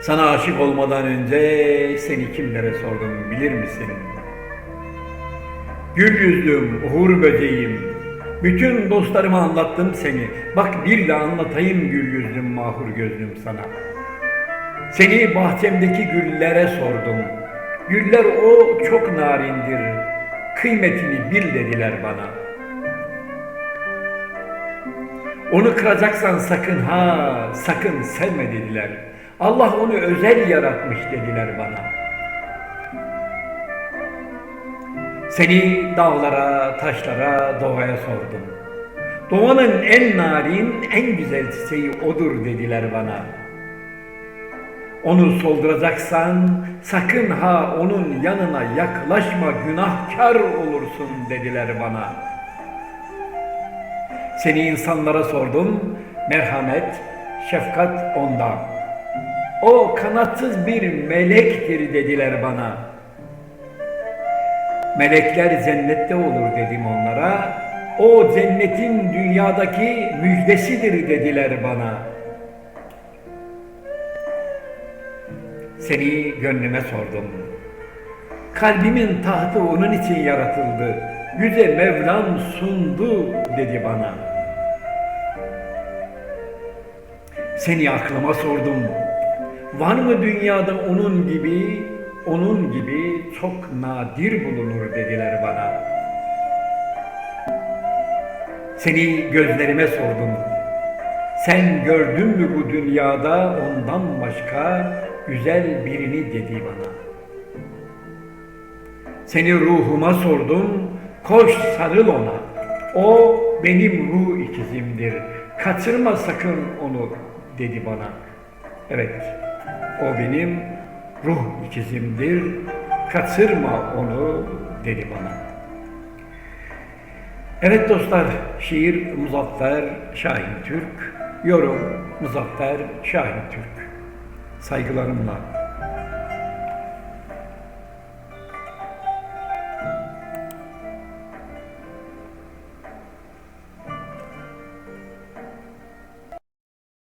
Sana aşık olmadan önce seni kimlere sordum bilir misin? Gül yüzlüm, uğur böceğim, bütün dostlarıma anlattım seni. Bak bir de anlatayım gül yüzlüm, mahur gözlüm sana. Seni bahçemdeki güllere sordum. Güller o çok narindir, kıymetini bil dediler bana. Onu kıracaksan sakın ha, sakın sevme dediler. Allah onu özel yaratmış dediler bana. Seni dağlara, taşlara, doğaya sordum. Doğanın en narin, en güzel çiçeği odur dediler bana. Onu solduracaksan sakın ha onun yanına yaklaşma günahkar olursun dediler bana. Seni insanlara sordum, merhamet, şefkat onda. O kanatsız bir melektir dediler bana. Melekler cennette olur dedim onlara. O cennetin dünyadaki müjdesidir dediler bana. Seni gönlüme sordum. Kalbimin tahtı onun için yaratıldı. Yüce Mevlam sundu dedi bana. Seni aklıma sordum. Var mı dünyada onun gibi, onun gibi çok nadir bulunur dediler bana. Seni gözlerime sordum. Sen gördün mü bu dünyada ondan başka güzel birini dedi bana. Seni ruhuma sordum, koş sarıl ona. O benim ruh ikizimdir. Kaçırma sakın onu dedi bana. Evet, o benim ruh ikizimdir. Kaçırma onu dedi bana. Evet dostlar, şiir Muzaffer Şahin Türk, yorum Muzaffer Şahin Türk. Saygılarımla